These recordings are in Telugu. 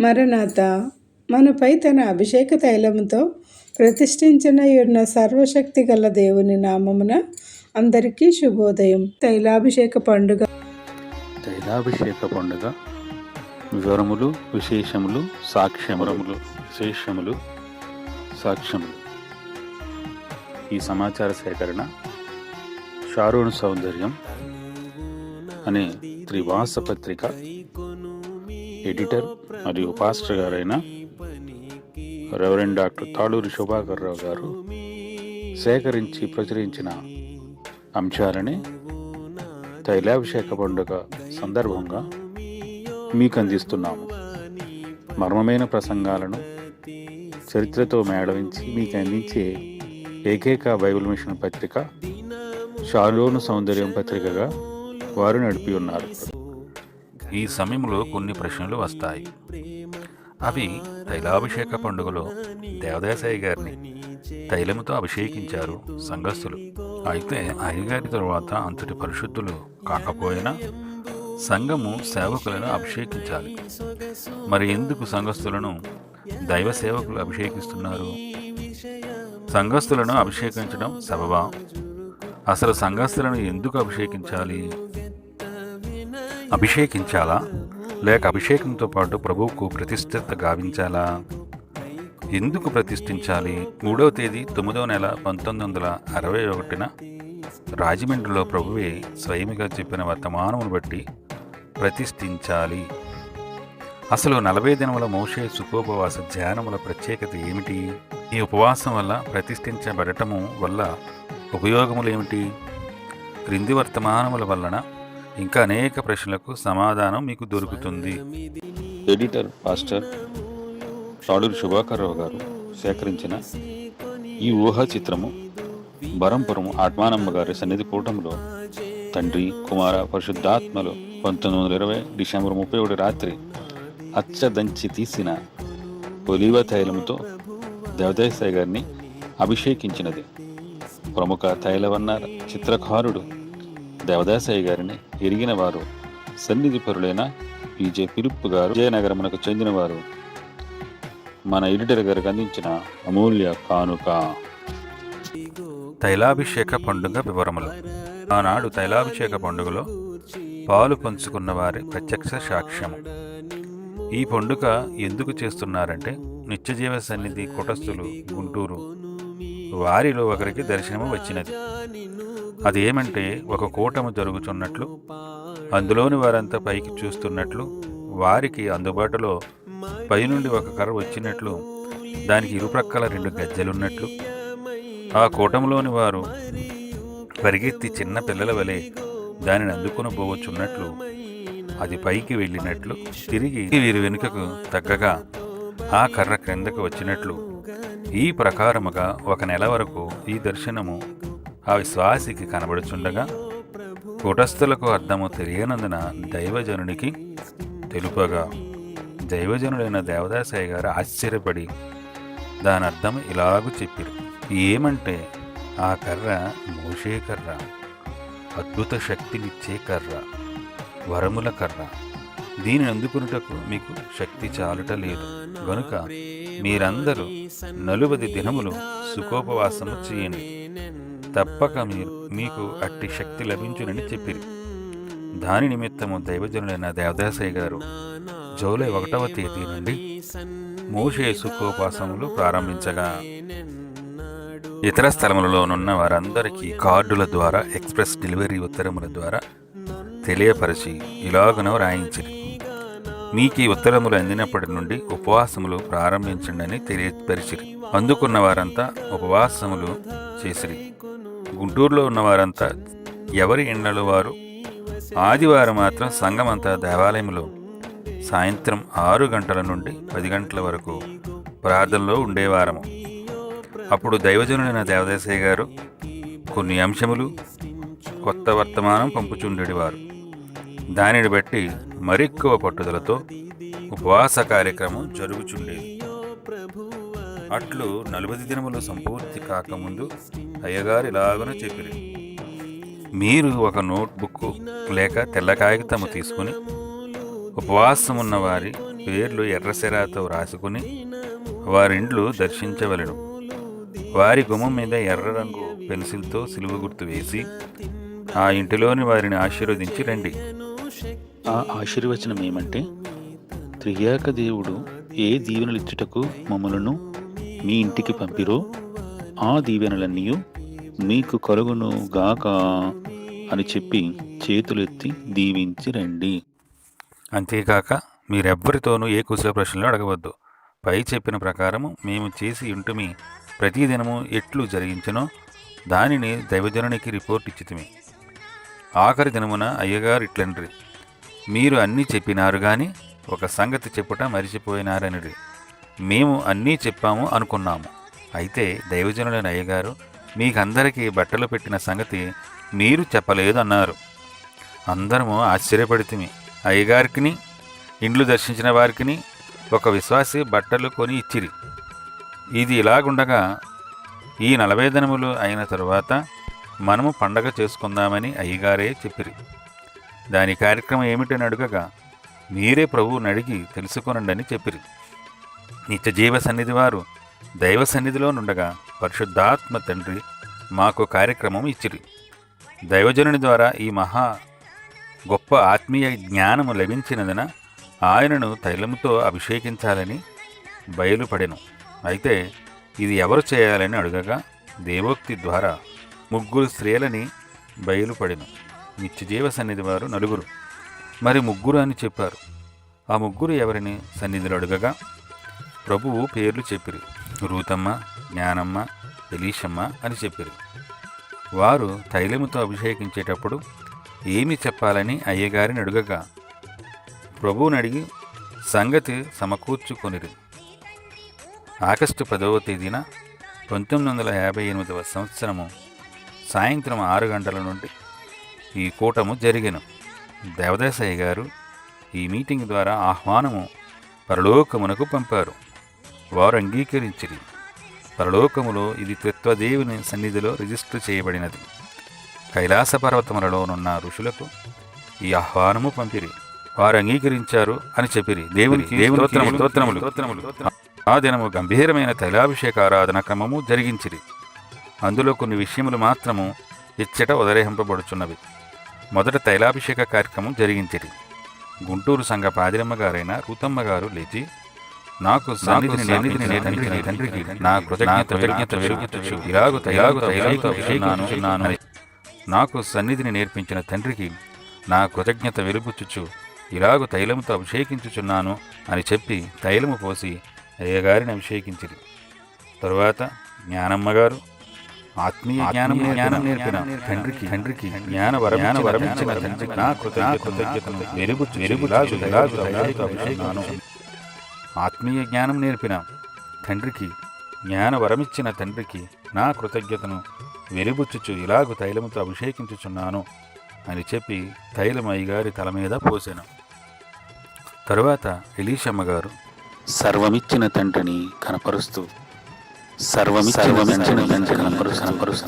మరణాత మనపై తన అభిషేక తైలముతో ప్రతిష్ఠించిన ఉన్న సర్వశక్తి గల దేవుని నామమున అందరికీ శుభోదయం. తైలాభిషేక పండుగ. తైలాభిషేక పండుగ. వివరములు విశేషములు సాక్ష్యములు విశేషములు సాక్ష్యములు. ఈ సమాచార సేకరణ షారోన్ సౌందర్యం అనే త్రివాస పత్రిక ఎడిటర్ మరియు పాస్టర్ గారైన రెవరెండ్ డాక్టర్ తాళూరి శుభాకర్ రావు గారు సేకరించి ప్రచురించిన అంశాలని తైలాభిషేక పండుగ సందర్భంగా మీకు అందిస్తున్నాము మర్మమైన ప్రసంగాలను చరిత్రతో మేళవించి మీకు అందించే ఏకైక బైబిల్ మిషన్ పత్రిక షాలోను సౌందర్యం పత్రికగా వారు నడిపి ఉన్నారు. ఈ సమయంలో కొన్ని ప్రశ్నలు వస్తాయి. అవి తైలాభిషేక పండుగలో దేవదాసాయి గారిని తైలముతో అభిషేకించారు సంఘస్థులు. అయితే అయ్యగారి తరువాత అంతటి పరిశుద్ధులు కాకపోయినా సంఘము సేవకులను అభిషేకించాలి. మరి ఎందుకు సంఘస్థులను దైవ సేవకులు అభిషేకిస్తున్నారు? సంఘస్థులను అభిషేకించడం సబబా? అసలు సంఘస్థులను ఎందుకు అభిషేకించాలి? అభిషేకించాలా? లేక అభిషేకంతో పాటు ప్రభువుకు ప్రతిష్ఠిత గావించాలా? ఎందుకు ప్రతిష్ఠించాలి? మూడవ తేదీ తొమ్మిదవ నెల పంతొమ్మిది వందల అరవై ఒకటిన రాజమండ్రిలో ప్రభువే స్వయమిగా చెప్పిన వర్తమానమును బట్టి ప్రతిష్ఠించాలి. అసలు నలభై దినముల మోషే సుఖోపవాస ధ్యానముల ప్రత్యేకత ఏమిటి? ఈ ఉపవాసం వల్ల ప్రతిష్ఠించబడటము వల్ల ఉపయోగములు ఏమిటి? క్రింది వర్తమానముల వలన ఇంకా అనేక ప్రశ్నలకు సమాధానం మీకు దొరుకుతుంది. ఎడిటర్ పాస్టర్ తాడూరు శుభాకర్రావు గారు సేకరించిన ఈ ఊహా చిత్రము బరంపురం ఆత్మానమ్మ గారి సన్నిధి కూటంలో తండ్రి కుమార పరిశుద్ధాత్మలు పంతొమ్మిది వందల ఇరవై డిసెంబర్ ముప్పై ఒకటి రాత్రి అచ్చదంచి తీసిన ఒలివ తైలముతో దేవదేశాయి గారిని అభిషేకించినది. ప్రముఖ తైలవన్నార చిత్రకారుడు దేవదాసాయి గారిని ఎరిగిన వారు సన్నిధి పరులైన పీజే పిలుపు గారు విజయనగరమునకు చెందినవారు. మన ఎడిటర్ గారికి అందించిన అమూల్య కానుక. తైలాభిషేక పండుగ వివరములు. ఆనాడు తైలాభిషేక పండుగలో పాలు పంచుకున్న వారి ప్రత్యక్ష సాక్ష్యము. ఈ పండుగ ఎందుకు చేస్తున్నారంటే నిత్యజీవ సన్నిధి కుటస్థులు గుంటూరు వారిలో ఒకరికి దర్శనము వచ్చినది. అది ఏమంటే ఒక కూటము జరుగుతున్నట్లు అందులోని వారంతా పైకి చూస్తున్నట్లు వారికి అందుబాటులో పైనుండి ఒక కర్ర వచ్చినట్లు దానికి ఇరుప్రక్కల రెండు గజ్జలున్నట్లు ఆ కూటములోని వారు పరిగెత్తి చిన్న పిల్లల వలె దానిని అందుకుని పోవచ్చున్నట్లు అది పైకి వెళ్ళినట్లు తిరిగి వీరి వెనుకకు తగ్గగా ఆ కర్ర క్రిందకు వచ్చినట్లు ఈ ప్రకారముగా ఒక నెల వరకు ఈ దర్శనము ఆ విశ్వాసికి కనబడుచుండగా కూటస్థులకు అర్థము తెలియనందున దైవజనునికి తెలుపగా దైవజనుడైన దేవదాసాయి గారు ఆశ్చర్యపడి దాని అర్థం ఇలాగూ చెప్పారు. ఏమంటే ఆ కర్ర మోషే కర్ర అద్భుత శక్తినిచ్చే కర్ర వరముల కర్ర. దీనిని అందుకున్నటకు మీకు శక్తి చాలుట లేదు. గనుక మీరందరూ నలుబది దినములు సుఖోపవాసము చేయండి. తప్పక మీరు మీకు అట్టి శక్తి లభించునని చెప్పిరి. దాని నిమిత్తము దైవజనులైన దేవదాసయ్య గారు జూలై ఒకటవ తేదీ నుండి మోషే సుఖోపాసములు ప్రారంభించగా ఇతర స్థలములలోనున్న వారందరికీ కార్డుల ద్వారా ఎక్స్ప్రెస్ డెలివరీ ఉత్తరముల ద్వారా తెలియపరిచి ఇలాగనో రాయించింది మీకు ఈ ఉత్తరములు అందినప్పటి నుండి ఉపవాసములు ప్రారంభించండి తెలియపరిచిరి. అందుకున్న వారంతా ఉపవాసములు చేసిరి. గుంటూరులో ఉన్నవారంతా ఎవరి ఇండ్లలో వారు? ఆదివారం మాత్రం సంఘమంతా దేవాలయంలో సాయంత్రం ఆరు గంటల నుండి పది గంటల వరకు ప్రార్థనలో ఉండేవారము. అప్పుడు దైవజనుడైన దేవదేశయ్య గారు కొన్ని అంశములు కొత్త వర్తమానం పంపుచుండేవారు. దానిని బట్టి మరెక్కువ పట్టుదలతో ఉపవాస కార్యక్రమం జరుగుచుండేది. అట్లు నలభై దినములు సంపూర్తి కాకముందు అయ్యగారు ఇలాగన చెప్పిరి. మీరు ఒక నోట్బుక్ లేక తెల్ల కాగితము తీసుకుని ఉపవాసం ఉన్న వారి పేర్లు ఎర్రసెరాతో రాసుకుని వారిండ్లు దర్శించవలను. వారి గుమ్మం మీద ఎర్ర రంగు పెన్సిల్తో సిలువ గుర్తు వేసి ఆ ఇంటిలోని వారిని ఆశీర్వదించి రండి. ఆ ఆశీర్వచనం ఏమంటే త్రియాక దేవుడు ఏ దీవెనలిచ్చుటకు మమ్మలను మీ ఇంటికి పంపిరో ఆ దీవెనలన్నీ మీకు కలుగును గాక అని చెప్పి చేతులెత్తి దీవించి రండి. అంతేకాక మీరెవ్వరితోనూ ఏ కుశల ప్రశ్నలు అడగవద్దు. పై చెప్పిన ప్రకారము మేము చేసి ఉంటుమి ప్రతిదినము ఎట్లు జరిగించనో దానిని దైవజనునికి రిపోర్ట్ ఇచ్చితిమి. ఆఖరి దినమున అయ్యగారు ఇట్లండ్రి మీరు అన్నీ చెప్పినారు గాని ఒక సంగతి చెప్పుట మరిచిపోయినారనిది. మేము అన్నీ చెప్పాము అనుకున్నాము. అయితే దైవజనులైన అయ్యగారు మీకందరికీ బట్టలు పెట్టిన సంగతి మీరు చెప్పలేదు అన్నారు అందరము ఆశ్చర్యపడితిమి. అయ్యగారికిని ఇండ్లు దర్శించిన వారికిని ఒక విశ్వాసి బట్టలు కొని ఇచ్చిరి. ఇది ఇలాగుండగా ఈ నలభై దినములు అయిన తరువాత మనము పండగ చేసుకుందామని అయ్యగారే చెప్పిరి. దాని కార్యక్రమం ఏమిటని అడుగగా మీరే ప్రభువుని అడిగి తెలుసుకొనండని చెప్పిరి. నిత్యజీవ సన్నిధి వారు దైవ సన్నిధిలో నుండగా పరిశుద్ధాత్మ తండ్రి మాకు కార్యక్రమం ఇచ్చిరి. దైవజనుని ద్వారా ఈ మహా గొప్ప ఆత్మీయ జ్ఞానము లభించినందున ఆయనను తైలముతో అభిషేకించాలని బయలుపడెను. అయితే ఇది ఎవరు చేయాలని అడగగా దేవోక్తి ద్వారా ముగ్గురు స్త్రీలని బయలుపడెను. నిత్యజీవ సన్నిధి వారు నలుగురు. మరి ముగ్గురు అని చెప్పారు. ఆ ముగ్గురు ఎవరిని? సన్నిధిలో అడగగా ప్రభువు పేర్లు చెప్పిరి. రూతమ్మ జ్ఞానమ్మ ఎలీషమ్మ అని చెప్పిరి. వారు తైలముతో అభిషేకించేటప్పుడు ఏమి చెప్పాలని అయ్యగారిని అడుగగా ప్రభువుని అడిగి సంగతి సమకూర్చుకొనిరి. ఆగస్టు పదవ తేదీన పంతొమ్మిది వందల యాభై ఎనిమిదవ సంవత్సరము సాయంత్రం ఆరు గంటల నుండి ఈ కూటము జరిగెను. దేవదాసయ్య గారు ఈ మీటింగ్ ద్వారా ఆహ్వానము పరలోకమునకు పంపారు. వారు అంగీకరించిరి. పరలోకములో ఇది త్రిత్వదేవుని సన్నిధిలో రిజిస్టర్ చేయబడినది. కైలాస పర్వతములలోనున్న ఋషులకు ఈ ఆహ్వానము పంపిరి. వారు అంగీకరించారు అని చెప్పిరి. దేవునికి ఆ దినము గంభీరమైన తైలాభిషేక ఆరాధన క్రమము జరిగించిరి. అందులో కొన్ని విషయములు మాత్రము ఇచ్చట ఉదరేహింపబడుచున్నవి. మొదట తైలాభిషేక కార్యక్రమం జరిగించిరి గుంటూరు సంఘ పాదిరమ్మ గారైన రూతమ్మ గారు లేచి నాకు తండ్రికి నా కృతజ్ఞత నాకు సన్నిధిని నేర్పించిన తండ్రికి నా కృతజ్ఞత వెలుగుచుచు ఇలాగు తైలముతో అభిషేకించుచున్నాను అని చెప్పి తైలము పోసి అయ్యగారిని అభిషేకించిరి. తరువాత జ్ఞానమ్మ గారు ఆత్మీయ జ్ఞానం జ్ఞానం నేర్పిన తండ్రికి తండ్రికి జ్ఞాన వరం జ్ఞాన వరమించిన తండ్రికి నా కృతజ్ఞతను వెలుగు వెలుగు అభిషేకించున్నాను ఆత్మీయ జ్ఞానం నేర్పిన తండ్రికి జ్ఞాన వరమిచ్చిన తండ్రికి నా కృతజ్ఞతను వెలిబుచ్చుచు ఇలాగు తైలముతో అభిషేకించుచున్నాను అని చెప్పి తైలం అయ్యగారి తల మీద పోసాను. తరువాత ఎలీషమ్మ గారు సర్వమిచ్చిన తండ్రిని కనపరుస్తూ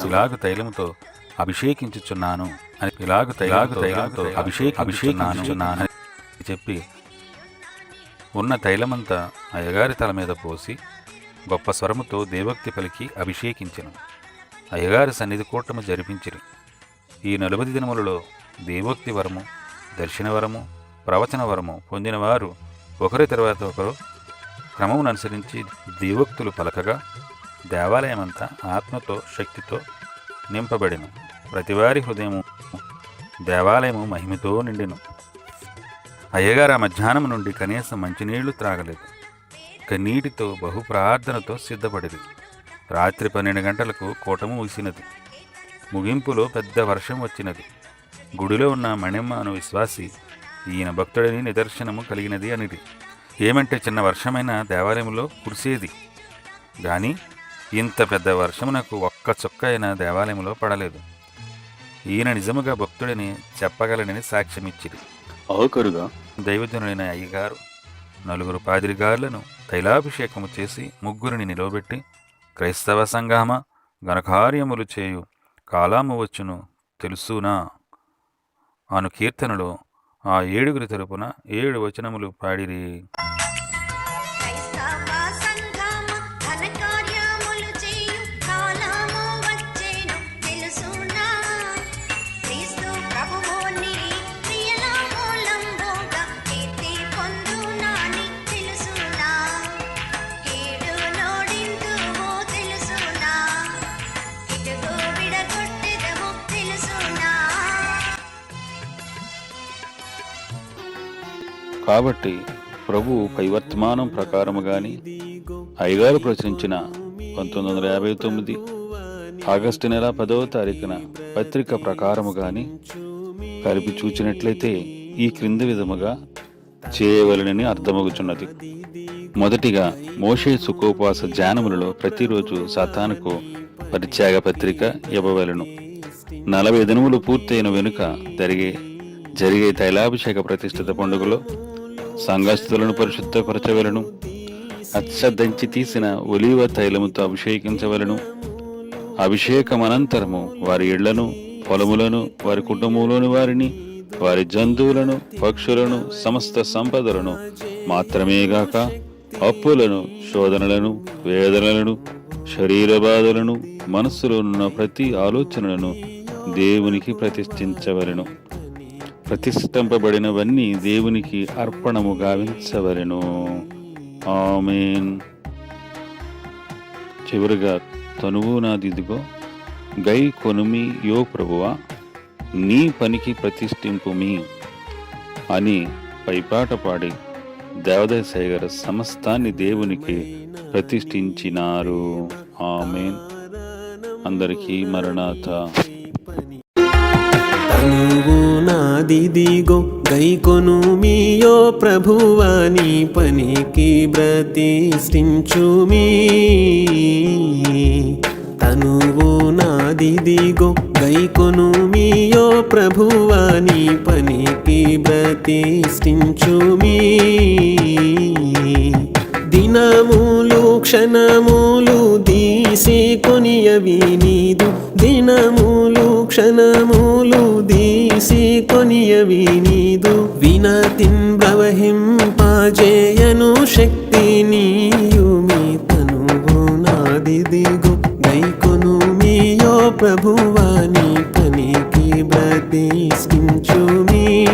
ఇలాగు తైలముతో అభిషేకించుచున్నాను అని ఇలాగు తైలాగు తైలముతో అభిషేక అభిషేకించుచున్నాను చెప్పి ఉన్న తైలమంతా అయ్యగారి తల మీద పోసి గొప్ప స్వరముతో దేవక్తి పలికి అభిషేకించెను. అయ్యగారి సన్నిధి కూటము జరిపించిరి ఈ నలుబది దినములలో దేవోక్తి వరము దర్శన వరము ప్రవచన వరము పొందినవారు ఒకరి తర్వాత ఒకరు క్రమమును అనుసరించి దేవోక్తులు పలకగా దేవాలయమంతా ఆత్మతో శక్తితో నింపబడిను. ప్రతివారి హృదయము దేవాలయము మహిమతో నిండిను. అయ్యగారు ఆ మధ్యాహ్నం నుండి కనీసం మంచినీళ్ళు త్రాగలేదు. కన్నీటితో బహు ప్రార్థనతో సిద్ధపడింది రాత్రి పన్నెండు గంటలకు కూటము ముగిసినది. ముగింపులో పెద్ద వర్షం వచ్చినది. గుడిలో ఉన్న మణిమ్మ అను విశ్వాసి ఈయన భక్తుడని నిదర్శనము కలిగినది అనిది. ఏమంటే చిన్న వర్షమైన దేవాలయంలో కురిసేది. కానీ ఇంత పెద్ద వర్షమునకు ఒక్క చుక్క అయిన దేవాలయంలో పడలేదు. ఈయన నిజముగా భక్తుడని చెప్పగలనని సాక్ష్యమిచ్చిరి ఆఖరుగా దైవజనులైన అయ్యగారు నలుగురు పాదిరిగారులను తైలాభిషేకము చేసి ముగ్గురిని నిలవబెట్టి క్రైస్తవ సంఘామ ఘనకార్యములు చేయు కాలాము వచ్చును తెలుసునా? అను కీర్తనలో ఆ ఏడుగురి తరపున ఏడు వచనములు పాడిరి. కాబట్టి ప్రభు పైవర్తమానం ప్రకారము గాని అయ్యగారు ప్రచురించిన పంతొమ్మిది వందల యాభై తొమ్మిది ఆగస్టు నెల పదవ తారీఖున పత్రిక ప్రకారము గాని కలిపి చూచినట్లయితే ఈ క్రింది విధముగా చేయవలనని అర్థమగుచున్నది. మొదటిగా మోషే సుఖోపాస ధ్యానములలో ప్రతిరోజు సతానుకు పరిత్యాగ పత్రిక ఇవ్వవలను. నలభై దినములు పూర్తయిన వెనుక జరిగే జరిగే తైలాభిషేక ప్రతిష్ఠిత పండుగలో సంఘస్థులను పరిశుద్ధపరచవలను అచ్చదంచి తీసిన ఒలివ తైలముతో అభిషేకించవలను. అభిషేకం అనంతరము వారి ఇళ్ళను పొలములను వారి కుటుంబంలోని వారిని వారి జంతువులను పక్షులను సమస్త సంపదలను మాత్రమేగాక అప్పులను శోధనలను వేదనలను శరీర బాధలను మనస్సులో ఉన్న ప్రతి ఆలోచనలను దేవునికి ప్రతిష్ఠించవలను. ప్రతిష్ఠింపబడినవన్నీ దేవునికి అర్పణము గావించవలను. ఆమెన్. చివరిగా తనువు నాదిదిగో గై కొనుమి యో ప్రభువా నీ పనికి ప్రతిష్ఠింపు మీ అని పైపాట పాడి దేవదయ సమస్తాన్ని దేవునికి ప్రతిష్ఠించినారు. ఆమెన్. అందరికీ మరణాథ తనువు నాదిదిగో గైకొను మీయో ప్రభువా నీ పనికి ప్రతిష్ఠించుమీ తనువు నాదిదిగో గైకొను మీయో ప్రభువా నీ పనికి ప్రతిష్ఠించుమీ దినములు క్షణములు దీసి కొనియవి నీదు. దినములు క్షణములు దీసి కొనియవి నీదు. వినతిన్ ప్రవహింపజేయను శక్తి నీయు. మీ తనువు నాది దిగు. గైకొను మీయో ప్రభువాని పనికి ప్రతిష్ఠించు మీ.